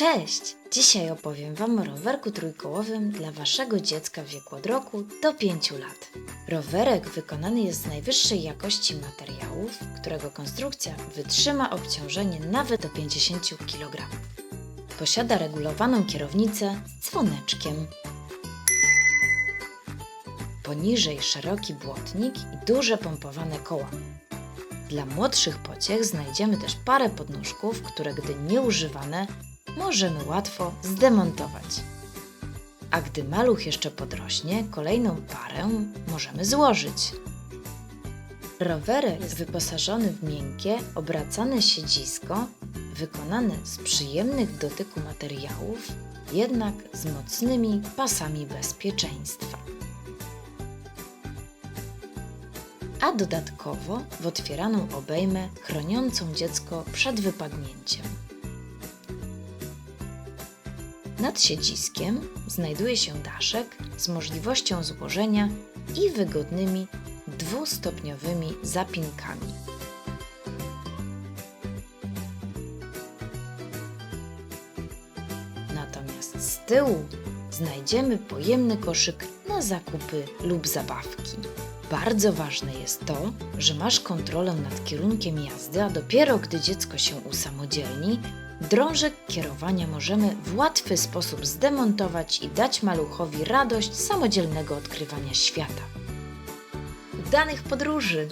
Cześć! Dzisiaj opowiem Wam o rowerku trójkołowym dla Waszego dziecka w wieku od roku do 5 lat. Rowerek wykonany jest z najwyższej jakości materiałów, którego konstrukcja wytrzyma obciążenie nawet do 50 kg. Posiada regulowaną kierownicę z dzwoneczkiem. Poniżej szeroki błotnik i duże pompowane koła. Dla młodszych pociech znajdziemy też parę podnóżków, które gdy nieużywane możemy łatwo zdemontować. A gdy maluch jeszcze podrośnie, kolejną parę możemy złożyć. Rowerek jest wyposażony w miękkie, obracane siedzisko, wykonane z przyjemnych w dotyku materiałów, jednak z mocnymi pasami bezpieczeństwa. a dodatkowo w otwieraną obejmę chroniącą dziecko przed wypadnięciem. Nad siedziskiem znajduje się daszek z możliwością złożenia i wygodnymi dwustopniowymi zapinkami. Natomiast z tyłu znajdziemy pojemny koszyk na zakupy lub zabawki. Bardzo ważne jest to, że masz kontrolę nad kierunkiem jazdy, a dopiero gdy dziecko się usamodzielni, drążek kierowania możemy w łatwy sposób zdemontować i dać maluchowi radość samodzielnego odkrywania świata. Udanych podróży!